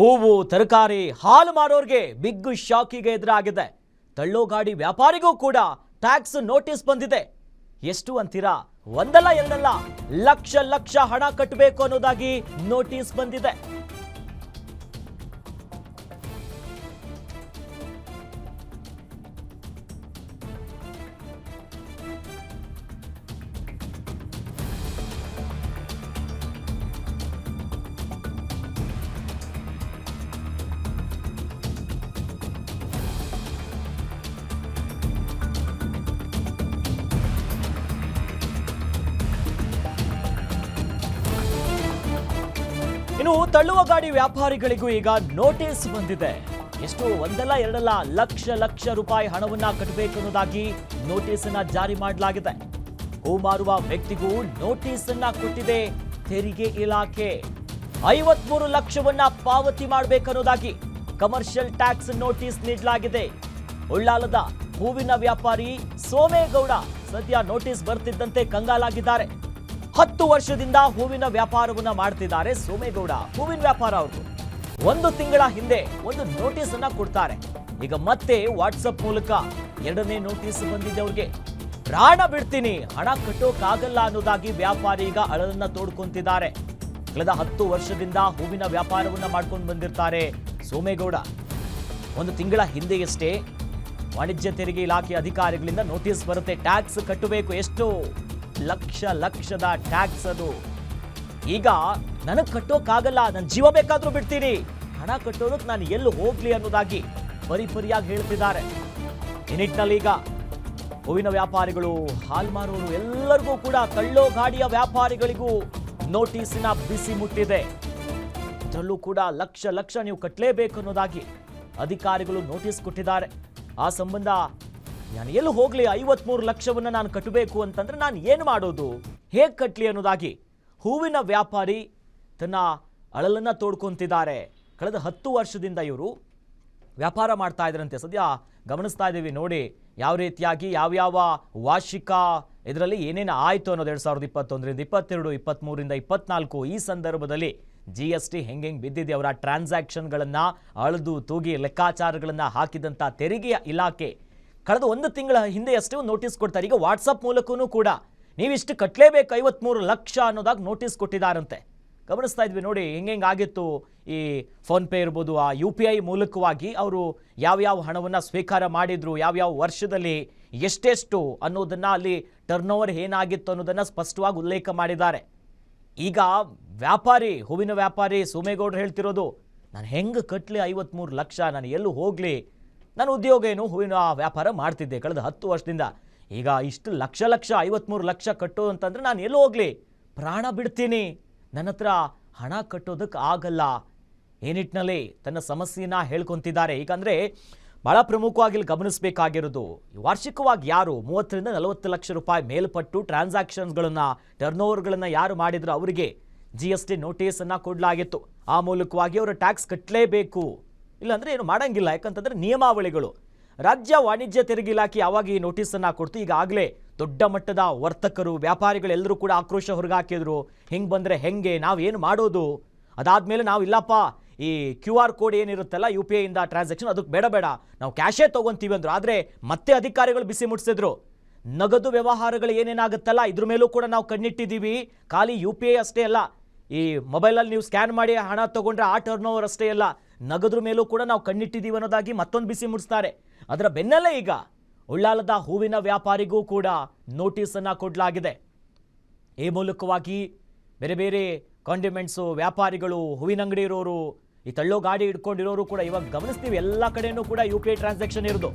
ಹೂವು, ತರಕಾರಿ, ಹಾಲು ಮಾರೋರಿಗೆ ಬಿಗ್ ಶಾಕಿಗೆ ಎದುರಾಗಿದೆ. ತಳ್ಳೋ ಗಾಡಿ ವ್ಯಾಪಾರಿಗೂ ಕೂಡ ಟ್ಯಾಕ್ಸ್ ನೋಟಿಸ್ ಬಂದಿದೆ. ಎಷ್ಟು ಅಂತೀರಾ? ಒಂದಲ್ಲ ಎರಡಲ್ಲ ಲಕ್ಷ ಲಕ್ಷ ಹಣ ಕಟ್ಟಬೇಕು ಅನ್ನೋದಾಗಿ ನೋಟಿಸ್ ಬಂದಿದೆ. ಇನ್ನು ತಳ್ಳುವ ಗಾಡಿ ವ್ಯಾಪಾರಿಗಳಿಗೂ ಈಗ ನೋಟಿಸ್ ಬಂದಿದೆ. ಎಷ್ಟು ಒಂದಲ್ಲ ಎರಡಲ್ಲ ಲಕ್ಷ ಲಕ್ಷ ರೂಪಾಯಿ ಹಣವನ್ನ ಕಟ್ಟಬೇಕು ಅನ್ನೋದಾಗಿ ನೋಟಿಸ್ ಅನ್ನ ಜಾರಿ ಮಾಡಲಾಗಿದೆ. ಹೂ ಮಾರುವ ವ್ಯಕ್ತಿಗೂ ನೋಟಿಸ್ ಅನ್ನ ಕೊಟ್ಟಿದೆ ತೆರಿಗೆ ಇಲಾಖೆ. ಐವತ್ಮೂರು ಲಕ್ಷವನ್ನ ಪಾವತಿ ಮಾಡಬೇಕನ್ನೋದಾಗಿ ಕಮರ್ಷಿಯಲ್ ಟ್ಯಾಕ್ಸ್ ನೋಟಿಸ್ ನೀಡಲಾಗಿದೆ. ಉಳ್ಳಾಲದ ಹೂವಿನ ವ್ಯಾಪಾರಿ ಸೋಮೇಗೌಡ ಸದ್ಯ ನೋಟಿಸ್ ಬರ್ತಿದ್ದಂತೆ ಕಂಗಾಲಾಗಿದ್ದಾರೆ. ಹತ್ತು ವರ್ಷದಿಂದ ಹೂವಿನ ವ್ಯಾಪಾರವನ್ನ ಮಾಡ್ತಿದ್ದಾರೆ ಸೋಮೇಗೌಡ. ಹೂವಿನ ವ್ಯಾಪಾರ ಅವ್ರದ್ದು ಒಂದು ತಿಂಗಳ ಹಿಂದೆ ಒಂದು ನೋಟಿಸ್ ಅನ್ನ ಕೊಡ್ತಾರೆ. ಈಗ ಮತ್ತೆ ವಾಟ್ಸಪ್ ಮೂಲಕ ಎರಡನೇ ನೋಟಿಸ್ ಬಂದಿದೆ ಅವ್ರಿಗೆ. ಪ್ರಾಣ ಬಿಡ್ತೀನಿ, ಹಣ ಕಟ್ಟೋಕಾಗಲ್ಲ ಅನ್ನೋದಾಗಿ ವ್ಯಾಪಾರಿ ಈಗ ಅಳದನ್ನ ತೋಡ್ಕೊಂತಿದ್ದಾರೆ. ಕಳೆದ ಹತ್ತು ವರ್ಷದಿಂದ ಹೂವಿನ ವ್ಯಾಪಾರವನ್ನ ಮಾಡ್ಕೊಂಡು ಬಂದಿರ್ತಾರೆ ಸೋಮೇಗೌಡ. ಒಂದು ತಿಂಗಳ ಹಿಂದೆಯಷ್ಟೇ ವಾಣಿಜ್ಯ ತೆರಿಗೆ ಇಲಾಖೆ ಅಧಿಕಾರಿಗಳಿಂದ ನೋಟಿಸ್ ಬರುತ್ತೆ. ಟ್ಯಾಕ್ಸ್ ಕಟ್ಟಬೇಕು, ಎಷ್ಟು? ಲಕ್ಷ ಲಕ್ಷದ ಟ್ಯಾಕ್ಸ್ ಅದು. ಈಗ ನನಗೆ ಕಟ್ಟೋಕ್ಕಾಗಲ್ಲ ನನ್ನ ಜೀವ ಬೇಕಾದ್ರೂ ಬಿಡ್ತೀನಿ. ಹಣ ಕಟ್ಟೋದಕ್ಕೆ ನಾನು ಎಲ್ಲಿ ಹೋಗ್ಲಿ ಅನ್ನೋದಾಗಿ ಪರಿಪರಿಯಾಗಿ ಹೇಳ್ತಿದ್ದಾರೆ. ಈ ನಿಟ್ಟಿನಲ್ಲಿ ಈಗ ಹೂವಿನ ವ್ಯಾಪಾರಿಗಳು, ಹಾಲ್ ಮಾರೋರು ಎಲ್ಲರಿಗೂ ಕೂಡ ಕಳ್ಳೋ ಗಾಡಿಯ ವ್ಯಾಪಾರಿಗಳಿಗೂ ನೋಟಿಸಿನ ಬಿಸಿ ಮುಟ್ಟಿದೆ. ಅದರಲ್ಲೂ ಕೂಡ ಲಕ್ಷ ಲಕ್ಷ ನೀವು ಕಟ್ಟಲೇಬೇಕು ಅನ್ನೋದಾಗಿ ಅಧಿಕಾರಿಗಳು ನೋಟಿಸ್ ಕೊಟ್ಟಿದ್ದಾರೆ. ಆ ಸಂಬಂಧ ನಾನು ಎಲ್ಲಿ ಹೋಗಲಿ ಐವತ್ಮೂರು ಲಕ್ಷವನ್ನ ನಾನು ಕಟ್ಟಬೇಕು ಅಂತಂದ್ರೆ ನಾನು ಏನು ಮಾಡೋದು? ಹೇಗೆ ಕಟ್ಟಲಿ ಅನ್ನೋದಾಗಿ ಹೂವಿನ ವ್ಯಾಪಾರಿ ತನ್ನ ಅಳಲನ್ನು ತೋಡ್ಕೊತಿದ್ದಾರೆ. ಕಳೆದ ಹತ್ತು ವರ್ಷದಿಂದ ಇವರು ವ್ಯಾಪಾರ ಮಾಡ್ತಾ ಇದ್ರಂತೆ. ಸದ್ಯ ಗಮನಿಸ್ತಾ ಇದ್ದೀವಿ ನೋಡಿ, ಯಾವ ರೀತಿಯಾಗಿ ಯಾವ್ಯಾವ ವಾರ್ಷಿಕ ಇದರಲ್ಲಿ ಏನೇನು ಆಯಿತು ಅನ್ನೋದು ಎರಡು ಸಾವಿರದ ಇಪ್ಪತ್ತೊಂದರಿಂದ ಇಪ್ಪತ್ತೆರಡು ಇಪ್ಪತ್ತ್ಮೂರಿಂದ ಇಪ್ಪತ್ನಾಲ್ಕು, ಈ ಸಂದರ್ಭದಲ್ಲಿ ಜಿ ಎಸ್ ಟಿ ಹೆಂಗೆ ಹೆಂಗೆ ಬಿದ್ದಿದೆ ಅವರ ಟ್ರಾನ್ಸಾಕ್ಷನ್ಗಳನ್ನು ಅಳೆದು, ತೂಗಿ ಲೆಕ್ಕಾಚಾರಗಳನ್ನು ಹಾಕಿದಂಥ ತೆರಿಗೆಯ ಇಲಾಖೆ ಕಳೆದ ಒಂದು ತಿಂಗಳ ಹಿಂದೆಯಷ್ಟೇ ಒಂದು ನೋಟಿಸ್ ಕೊಡ್ತಾರೆ. ಈಗ ವಾಟ್ಸಪ್ ಮೂಲಕವೂ ಕೂಡ ನೀವಿಷ್ಟು ಕಟ್ಟಲೇಬೇಕು ಐವತ್ಮೂರು ಲಕ್ಷ ಅನ್ನೋದಾಗಿ ನೋಟಿಸ್ ಕೊಟ್ಟಿದ್ದಾರಂತೆ ಗಮನಿಸ್ತಾ ಇದ್ವಿ ನೋಡಿ ಹೆಂಗೆ ಆಗಿತ್ತು ಈ ಫೋನ್ಪೇ ಇರ್ಬೋದು, ಆ ಯು ಪಿ ಐ ಮೂಲಕವಾಗಿ ಅವರು ಯಾವ್ಯಾವ ಹಣವನ್ನು ಸ್ವೀಕಾರ ಮಾಡಿದ್ರು, ಯಾವ್ಯಾವ ವರ್ಷದಲ್ಲಿ ಎಷ್ಟೆಷ್ಟು ಅನ್ನೋದನ್ನು ಅಲ್ಲಿ ಟರ್ನ್ ಓವರ್ ಏನಾಗಿತ್ತು ಅನ್ನೋದನ್ನು ಸ್ಪಷ್ಟವಾಗಿ ಉಲ್ಲೇಖ ಮಾಡಿದ್ದಾರೆ. ಈಗ ವ್ಯಾಪಾರಿ, ಹೂವಿನ ವ್ಯಾಪಾರಿ ಸೋಮೇಗೌಡರು ಹೇಳ್ತಿರೋದು, ನಾನು ಹೆಂಗೆ ಕಟ್ಟಲಿ ಐವತ್ಮೂರು ಲಕ್ಷ, ನಾನು ಎಲ್ಲೂ ಹೋಗಲಿ? ನನ್ನ ಉದ್ಯೋಗ ಏನು, ಹೂವಿನ ವ್ಯಾಪಾರ ಮಾಡ್ತಿದ್ದೆ ಕಳೆದ ಹತ್ತು ವರ್ಷದಿಂದ. ಈಗ ಇಷ್ಟು ಲಕ್ಷ ಲಕ್ಷ, ಐವತ್ಮೂರು ಲಕ್ಷ ಕಟ್ಟು ಅಂತಂದ್ರೆ ನಾನು ಎಲ್ಲೂ ಹೋಗಲಿ? ಪ್ರಾಣ ಬಿಡ್ತೀನಿ. ನನ್ನ ಹತ್ರ ಹಣ ಕಟ್ಟೋದಕ್ಕೆ ಆಗಲ್ಲ. ಏನಿಟ್ಟಿನಲ್ಲಿ ನಿಟ್ಟಿನಲ್ಲಿ ತನ್ನ ಸಮಸ್ಯೆನ ಹೇಳ್ಕೊತಿದ್ದಾರೆ. ಈಗಂದರೆ ಭಾಳ ಪ್ರಮುಖವಾಗಿ ಇಲ್ಲಿ ಗಮನಿಸಬೇಕಾಗಿರೋದು, ವಾರ್ಷಿಕವಾಗಿ ಯಾರು ಮೂವತ್ತರಿಂದ ನಲವತ್ತು ಲಕ್ಷ ರೂಪಾಯಿ ಮೇಲ್ಪಟ್ಟು ಟ್ರಾನ್ಸಾಕ್ಷನ್ಸ್ಗಳನ್ನು ಟರ್ನ್ ಓವರ್ಗಳನ್ನು ಯಾರು ಮಾಡಿದ್ರು ಅವರಿಗೆ? ಜಿ ಎಸ್ ಟಿ ನೋಟಿಸನ್ನು ಕೊಡಲಾಗಿತ್ತು. ಆ ಮೂಲಕವಾಗಿ ಅವರು ಟ್ಯಾಕ್ಸ್ ಕಟ್ಟಲೇಬೇಕು ಇಲ್ಲಾಂದ್ರೆ ಏನು ಮಾಡಂಗಿಲ್ಲ, ಯಾಕಂತಂದರೆ ನಿಯಮಾವಳಿಗಳು. ರಾಜ್ಯ ವಾಣಿಜ್ಯ ತೆರಿಗೆ ಇಲಾಖೆ ಯಾವಾಗ ಈ ನೋಟಿಸನ್ನು ಕೊಡ್ತು? ಈಗಾಗಲೇ ದೊಡ್ಡ ಮಟ್ಟದ ವರ್ತಕರು ವ್ಯಾಪಾರಿಗಳು ಎಲ್ಲರೂ ಕೂಡ ಆಕ್ರೋಶ ಹೊರಗಾಕಿದ್ರು. ಹೆಂಗೆ ಬಂದರೆ ಹೆಂಗೆ ಏನು ಮಾಡೋದು? ಅದಾದಮೇಲೆ ನಾವು ಇಲ್ಲಪ್ಪ ಈ ಕ್ಯೂ ಆರ್ ಕೋಡ್ ಏನಿರುತ್ತಲ್ಲ, ಯು ಪಿ ಐಯಿಂದ ಟ್ರಾನ್ಸಾಕ್ಷನ್ ಅದಕ್ಕೆ ಬೇಡ ಬೇಡ. ನಾವು ಕ್ಯಾಶೇ ತೊಗೊಂತೀವಿ ಅಂದರು. ಆದರೆ ಮತ್ತೆ ಅಧಿಕಾರಿಗಳು ಬಿಸಿ ಮುಟ್ಟಿಸಿದ್ರು ನಗದು ವ್ಯವಹಾರಗಳು ಏನೇನಾಗುತ್ತಲ್ಲ, ಇದ್ರ ಮೇಲೂ ಕೂಡ ನಾವು ಕಣ್ಣಿಟ್ಟಿದ್ದೀವಿ. ಖಾಲಿ ಯು ಪಿ ಐ ಅಷ್ಟೇ ಅಲ್ಲ, ಈ ಮೊಬೈಲಲ್ಲಿ ನೀವು ಸ್ಕ್ಯಾನ್ ಮಾಡಿ ಹಣ ತೊಗೊಂಡ್ರೆ ಆ ಟರ್ನ್ ಓವರ್ ಅಷ್ಟೇ ಅಲ್ಲ. ನಗದ್ರ ಮೇಲೂ ಕೂಡ ನಾವು ಕಣ್ಣಿಟ್ಟಿದ್ದೀವಿ ಅನ್ನೋದಾಗಿ ಮತ್ತೊಂದು ಬಿಸಿ ಮುಡಿಸ್ತಾರೆ. ಅದರ ಬೆನ್ನಲ್ಲೇ ಈಗ ಉಳ್ಳಾಲದ ಹೂವಿನ ವ್ಯಾಪಾರಿಗೂ ಕೂಡ ನೋಟಿಸನ್ನು ಕೊಡಲಾಗಿದೆ. ಈ ಮೂಲಕವಾಗಿ ಬೇರೆ ಬೇರೆ ಕಾಂಡಿಮೆಂಟ್ಸು ವ್ಯಾಪಾರಿಗಳು, ಹೂವಿನ ಅಂಗಡಿ ಇರೋರು, ಈ ತಳ್ಳೋ ಗಾಡಿ ಇಟ್ಕೊಂಡಿರೋರು ಕೂಡ ಇವಾಗ ಗಮನಿಸ್ತೀವಿ. ಎಲ್ಲ ಕಡೆಯೂ ಕೂಡ ಯು ಪಿ ಐ ಟ್ರಾನ್ಸಾಕ್ಷನ್ ಇರೋದು.